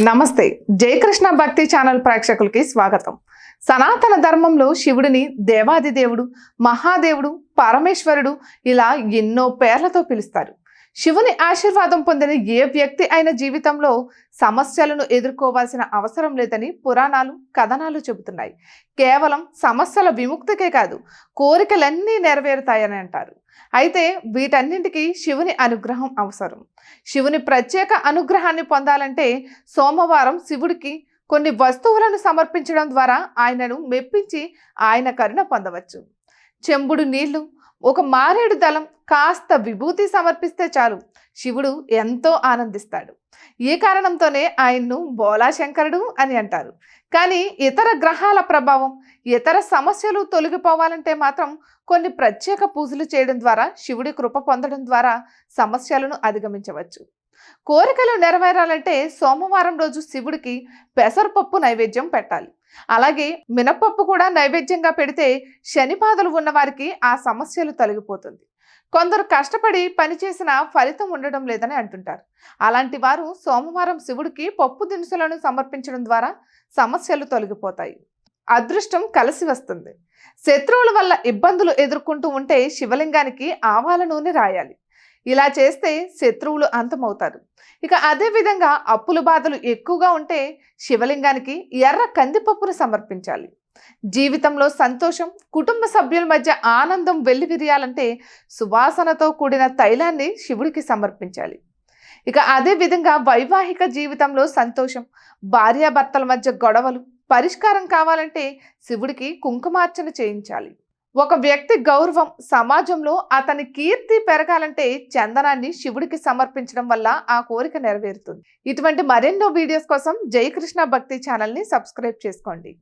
నమస్తే. జయకృష్ణ భక్తి ఛానల్ ప్రేక్షకులకి స్వాగతం. సనాతన ధర్మంలో శివుడిని దేవాది దేవుడు మహాదేవుడు పరమేశ్వరుడు ఇలా ఎన్నో పేర్లతో పిలుస్తారు. శివుని ఆశీర్వాదం పొందిన ఏ వ్యక్తి అయిన జీవితంలో సమస్యలను ఎదుర్కోవాల్సిన అవసరం లేదని పురాణాలు కథనాలు చెబుతున్నాయి. కేవలం సమస్యల విముక్తికే కాదు కోరికలన్నీ నెరవేరుతాయని అంటారు. అయితే వీటన్నింటికి శివుని అనుగ్రహం అవసరం. శివుని ప్రత్యేక అనుగ్రహాన్ని పొందాలంటే సోమవారం శివుడికి కొన్ని వస్తువులను సమర్పించడం ద్వారా ఆయనను మెప్పించి ఆయన కరుణ పొందవచ్చు. చెంబుడు నీళ్ళు ఒక మారేడు దళం కాస్త విభూతి సమర్పిస్తే చాలు. శివుడు ఎంతో ఆనందిస్తాడు. ఈ కారణంతోనే ఆయన్ను బోలాశంకరుడు అని అంటారు. కానీ ఇతర గ్రహాల ప్రభావం ఇతర సమస్యలు తొలగిపోవాలంటే మాత్రం కొన్ని ప్రత్యేక పూజలు చేయడం ద్వారా శివుడి కృప పొందడం ద్వారా సమస్యలను అధిగమించవచ్చు. కోరికలు నెరవేరాలంటే సోమవారం రోజు శివుడికి పెసరపప్పు నైవేద్యం పెట్టాలి. అలాగే మినపప్పు కూడా నైవేద్యంగా పెడితే శనిపాదలు ఉన్నవారికి ఆ సమస్యలు తొలగిపోతుంది. కొందరు కష్టపడి పనిచేసిన ఫలితం ఉండడం లేదని అంటుంటారు. అలాంటి వారు సోమవారం శివుడికి పప్పు దినుసులను సమర్పించడం ద్వారా సమస్యలు తొలగిపోతాయి. అదృష్టం కలిసి వస్తుంది. శత్రువుల వల్ల ఇబ్బందులు ఎదుర్కొంటూ ఉంటే శివలింగానికి ఆవాల నూనె రాయాలి. ఇలా చేస్తే శత్రువులు అంతమవుతారు. ఇక అదే విధంగా అప్పుల బాధలు ఎక్కువగా ఉంటే శివలింగానికి ఎర్ర కందిపప్పును సమర్పించాలి. జీవితంలో సంతోషం కుటుంబ సభ్యుల మధ్య ఆనందం వెల్లివిరియాలంటే సువాసనతో కూడిన తైలాన్ని శివుడికి సమర్పించాలి. ఇక అదే విధంగా వైవాహిక జీవితంలో సంతోషం భార్యాభర్తల మధ్య గొడవలు పరిష్కారం కావాలంటే శివుడికి కుంకుమార్చన చేయించాలి. ఒక వ్యక్తి గౌరవం సమాజంలో అతని కీర్తి పెరగాలంటే చందనాన్ని శివుడికి సమర్పించడం వల్ల ఆ కోరిక నెరవేరుతుంది. ఇటువంటి మరెన్నో వీడియోస్ కోసం జయకృష్ణ భక్తి ఛానల్ని సబ్స్క్రైబ్ చేసుకోండి.